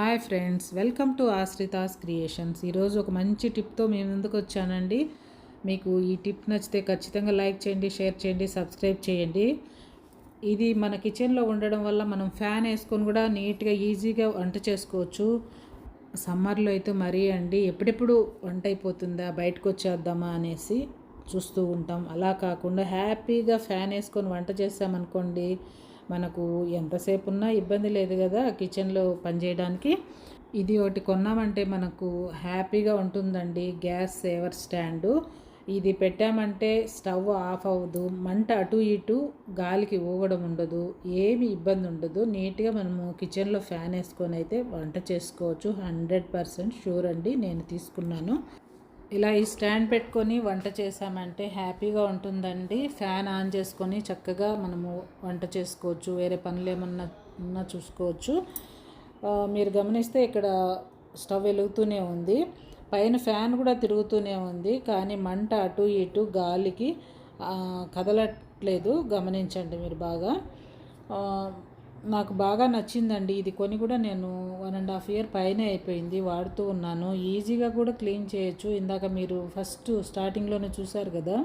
Hi friends welcome to Ashrita's creations. ఈరోజు ఒక మంచి టిప్తో మేము ముందుకు వచ్చానండి. మీకు ఈ టిప్ నచ్చితే ఖచ్చితంగా లైక్ చేయండి షేర్ చేయండి సబ్స్క్రైబ్ చేయండి. ఇది మన కిచెన్లో ఉండడం వల్ల మనం ఫ్యాన్ వేసుకొని కూడా నీట్గా ఈజీగా వంట చేసుకోవచ్చు. సమ్మర్లో అయితే మరీ అండి ఎప్పుడెప్పుడు వంట అయిపోతుందా బయటకు వచ్చేద్దామా అనేసి చూస్తూ ఉంటాం. అలా కాకుండా హ్యాపీగా ఫ్యాన్ వేసుకొని వంట చేసామనుకోండి మనకు ఎంతసేపు ఉన్నా ఇబ్బంది లేదు కదా కిచెన్లో పనిచేయడానికి. ఇది ఒకటి కొన్నామంటే మనకు హ్యాపీగా ఉంటుందండి గ్యాస్ సేవర్ స్టాండు. ఇది పెట్టామంటే స్టవ్ ఆఫ్ అవ్వదు మంట అటు ఇటు గాలికి ఊగడం ఉండదు ఏమి ఇబ్బంది ఉండదు. నీట్గా మనము కిచెన్లో ఫ్యాన్ వేసుకొని అయితే వంట చేసుకోవచ్చు. హండ్రెడ్ పర్సెంట్ షూర్ అండి నేను తీసుకున్నాను. ఇలా ఈ స్టాండ్ పెట్టుకొని వంట చేసామంటే హ్యాపీగా ఉంటుందండి. ఫ్యాన్ ఆన్ చేసుకొని చక్కగా మనము వంట చేసుకోవచ్చు. వేరే పనులు ఏమన్నా ఉన్నా చూసుకోవచ్చు. మీరు గమనిస్తే ఇక్కడ స్టవ్ వెలుగుతూనే ఉంది. పైన ఫ్యాన్ కూడా తిరుగుతూనే ఉంది. కానీ మంట అటు ఇటు గాలికి కదలట్లేదు. గమనించండి మీరు బాగా. నాకు బాగా నచ్చిందండి. ఇది కొని కూడా నేను వన్ అండ్ హాఫ్ ఇయర్ పైనే అయిపోయింది. వాడుతూ ఉన్నాను. ఈజీగా కూడా క్లీన్ చేయొచ్చు. ఇందాక మీరు ఫస్ట్ స్టార్టింగ్లోనే చూశారు కదా?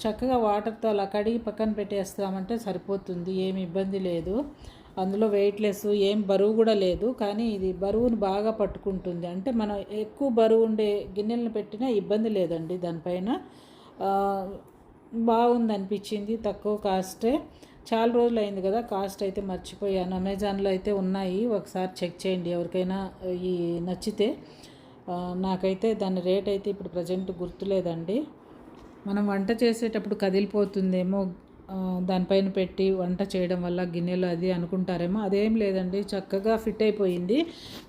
చక్కగా వాటర్తో అలా కడిగి పక్కన పెట్టేస్తామంటే సరిపోతుంది. ఏమి ఇబ్బంది లేదు. అందులో వెయిట్లెస్ ఏం బరువు కూడా లేదు. కానీ ఇది బరువును బాగా పట్టుకుంటుంది. అంటే మనం ఎక్కువ బరువు ఉండే గిన్నెలను పెట్టినా ఇబ్బంది లేదండి దానిపైన. బాగుంది అనిపించింది తక్కువ కాస్టే. చాలా రోజులు అయింది కదా కాస్ట్ అయితే మర్చిపోయాను. అమెజాన్లో అయితే ఉన్నాయి. ఒకసారి చెక్ చేయండి ఎవరికైనా ఈ నచ్చితే. నాకైతే దాని రేట్ అయితే ఇప్పుడు ప్రజెంట్ గుర్తులేదండి. మనం వంట చేసేటప్పుడు కదిలిపోతుందేమో దానిపైన పెట్టి వంట చేయడం వల్ల గిన్నెలు అది అనుకుంటారేమో. అదేం లేదండి చక్కగా ఫిట్ అయిపోయింది.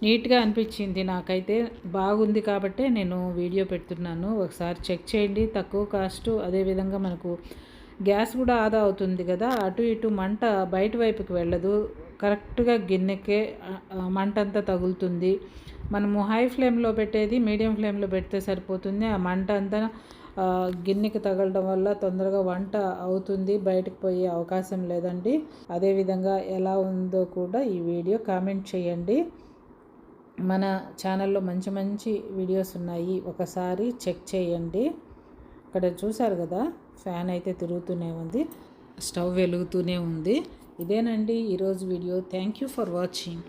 నీట్గా అనిపించింది నాకైతే. బాగుంది కాబట్టే నేను వీడియో పెడుతున్నాను. ఒకసారి చెక్ చేయండి. తక్కువ కాస్ట్ అదేవిధంగా మనకు గ్యాస్ కూడా ఆదా అవుతుంది కదా. అటు ఇటు మంట బయట వైపుకి వెళ్ళదు. కరెక్ట్గా గిన్నెకే మంట అంతా తగులుతుంది. మనము హై ఫ్లేమ్లో పెట్టేది మీడియం ఫ్లేమ్లో పెడితే సరిపోతుంది. ఆ మంట అంతా గిన్నెకి తగలడం వల్ల తొందరగా వంట అవుతుంది బయటకు పోయే అవకాశం లేదండి. అదేవిధంగా ఎలా ఉందో కూడా ఈ వీడియో కామెంట్ చేయండి. మన ఛానల్లో మంచి మంచి వీడియోస్ ఉన్నాయి ఒకసారి చెక్ చేయండి. ఇక్కడ చూసారు కదా ఫ్యాన్ అయితే తిరుగుతూనే ఉంది స్టవ్ వెలుగుతూనే ఉంది. ఇదేనండి ఈరోజు video. Thank you for watching.